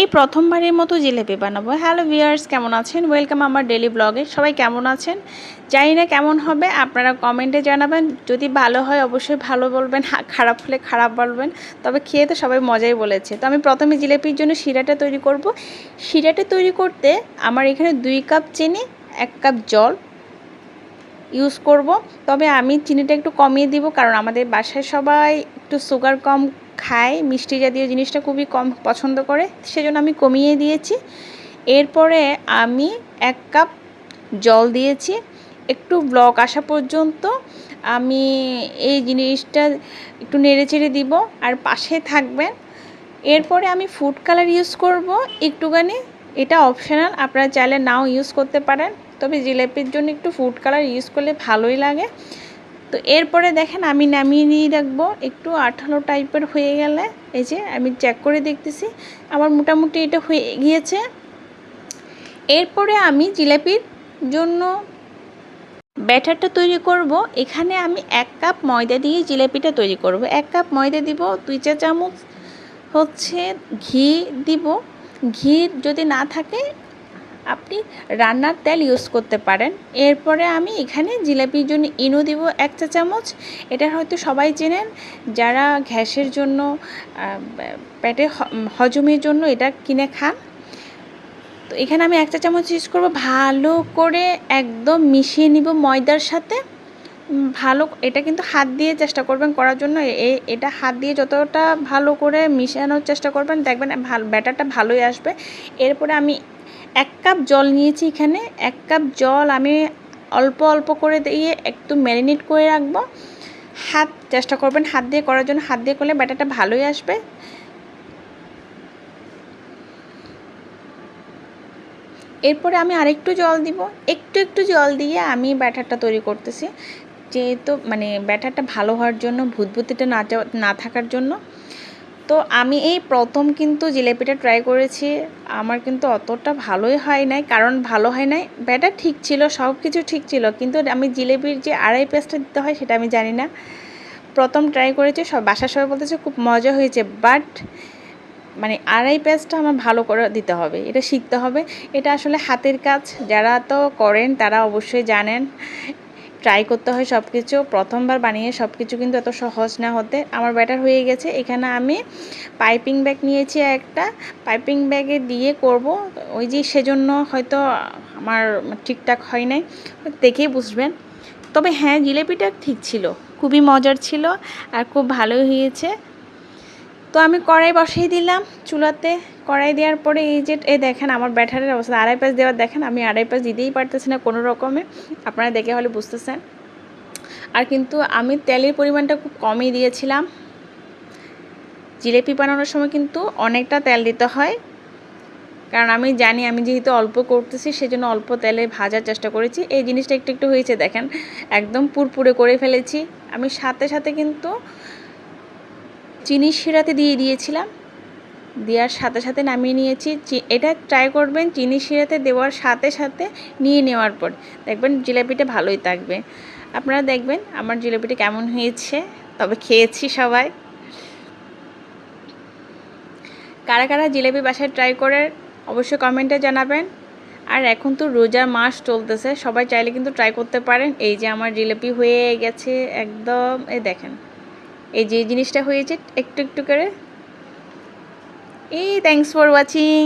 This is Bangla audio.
এই প্রথমবারের মতো জিলেপি বানাবো। হ্যালো ভিউয়ার্স কেমন আছেন? ওয়েলকাম আমার ডেলি ব্লগে সবাই কেমন আছেন? জানি না কেমন হবে, আপনারা কমেন্টে জানাবেন। যদি ভালো হয়, অবশ্যই ভালো বলবেন খারাপ হলে খারাপ বলবেন। তবে খেয়ে তো সবাই মজাই বলেছে। তো আমি প্রথমে জিলেপির জন্য শিরাটা তৈরি করব। শিরাটা তৈরি করতে আমার এখানে দুই কাপ চিনি, এক কাপ জল ইউজ করব। তবে আমি চিনিটা একটু কমিয়ে দিব, কারণ আমাদের বাসায় সবাই একটু সুগার কম খায়, মিষ্টি জাতীয় জিনিসটা খুবই কম পছন্দ করে, সেজন্য আমি কমিয়ে দিয়েছি। এরপরে আমি এক কাপ জল দিয়েছি। একটু ব্লক আসা পর্যন্ত আমি এই জিনিসটা একটু নেড়ে চেড়ে দিব আর পাশে থাকবেন। এরপরে আমি ফুড কালার ইউজ করব। একটুখানি এটা অপশনাল আপনারা চাইলে নাও ইউজ করতে পারেন। তবে জিলেপির জন্য একটু ফুড কালার ইউজ করলে ভালোই লাগে। তো এরপরে দেখেন আমি নামিয়ে নিয়ে রাখব একটু আঠালো টাইপের হয়ে গেলে, এই যে আমি চেক করে দেখতেছি, আমার মোটামুটি এটা হয়ে গিয়েছে। এরপরে আমি জিলাপির জন্য ব্যাটারটা তৈরি করব। এখানে আমি এক কাপ ময়দা দিয়ে জিলাপিটা তৈরি করব। এক কাপ ময়দা দিব, দুই চা চামচ হচ্ছে ঘি দিব। ঘি যদি না থাকে আপনি রান্নার তেল ইউজ করতে পারেন। এরপরে আমি এখানে জিলাপির জন্য ইনো দিব এক চা চামচ। এটা হয়তো সবাই চেনেন। যারা গ্যাসের জন্য পেটে হজমের জন্য এটা কিনে খান। তো এখানে আমি এক চা চামচ ইউজ করব। ভালো করে একদম মিশিয়ে নিব ময়দার সাথে। ভালো, এটা কিন্তু হাত দিয়ে চেষ্টা করবেন করার জন্য। এটা হাত দিয়ে যতটা ভালো করে মিশানোর চেষ্টা করবেন, দেখবেন ভালো ব্যাটারটা ভালোই আসবে। এরপরে আমি এক কাপ জল নিয়েছি এখানে, এক কাপ জল আমি অল্প অল্প করে দিয়ে একটু ম্যারিনেট করে রাখব। হাত, চেষ্টা করবেন হাত দিয়ে করার জন্য, হাত দিয়ে করলে ব্যাটারটা ভালোই আসবে। এরপরে আমি আরেকটু জল দিব। একটু একটু জল দিয়ে আমি ব্যাটারটা তৈরি করতেছি। যেহেতু মানে ব্যাটারটা ভালো হওয়ার জন্য, ভূতভূতিটা না না থাকার জন্য। তো আমি এই প্রথম কিন্তু জিলেপিটা ট্রাই করেছি। আমার কিন্তু অতটা ভালোই হয় নাই, কারণ ভালো হয় নাই ব্যাটার ঠিক ছিল সব কিছু ঠিক ছিল, কিন্তু আমি জিলেপির যে আড়াই পেঁয়াজটা দিতে হয় সেটা আমি জানি না। প্রথম ট্রাই করেছি, সব বাসার সবাই বলতেছে খুব মজা হয়েছে বাট মানে আড়াই পেঁয়াজটা আমার ভালো করে দিতে হবে, এটা শিখতে হবে। এটা আসলে হাতের কাজ, যারা তো করেন তারা অবশ্যই জানেন। ট্রাই করতে হয় সব কিছু প্রথমবার বানিয়ে সব কিছু কিন্তু এত সহজ না হতে। আমার ব্যাটার হয়ে গেছে। এখানে আমি পাইপিং ব্যাগ নিয়েছি একটা। পাইপিং ব্যাগে দিয়ে করব। ওই যে সেজন্য হয়তো আমার ঠিকঠাক হয় নাই। দেখেই বুঝবেন। তবে হ্যাঁ জিলেপিটা ঠিক ছিল। খুবই মজার ছিল আর খুব ভালোই হয়েছে। তো আমি কড়াই বসিয়ে দিলাম চুলাতে। কড়াই দেওয়ার পরে এই যে, এই দেখেন আমার ব্যাটারের অবস্থা। আড়াই পাঁচ দেওয়ার দেখেন, আমি আড়াই পাঁচ দিতেই পারতেছি না কোনো রকমে। আপনারা দেখে হলে বুঝতেছেন। আর কিন্তু আমি তেলের পরিমাণটা খুব কমই দিয়েছিলাম। জিলেপি বানানোর সময় কিন্তু অনেকটা তেল দিতে হয়। কারণ আমি জানি আমি যেহেতু অল্প করতেছি, সেজন্য অল্প তেলে ভাজার চেষ্টা করেছি। এই জিনিসটা একটু একটু হয়েছে দেখেন। একদম পুরপুরে করে ফেলেছি। আমি সাথে সাথে কিন্তু চিনি শিরাতে দিয়ে দিয়েছিলাম। দেওয়ার সাথে সাথে নামিয়ে নিয়েছি। এটা ট্রাই করবেন চিনি শিরাতে দেওয়ার সাথে সাথে নিয়ে নেওয়ার পর দেখবেন জিলাপিটা ভালোই থাকবে। আপনারা দেখবেন আমার জিলাপিটা কেমন হয়েছে, তবে খেয়েছি সবাই। কারা কারা জিলাপি বাসায় ট্রাই করে অবশ্যই কমেন্টে জানাবেন। আর এখন তো রোজা মাস চলতেছে, সবাই চাইলে কিন্তু ট্রাই করতে পারেন। এই যে আমার জিলাপি হয়ে গেছে একদম, এই দেখেন। এই যে জিনিসটা হয়েছে একটু একটু করে। এই থ্যাংকস ফর ওয়াচিং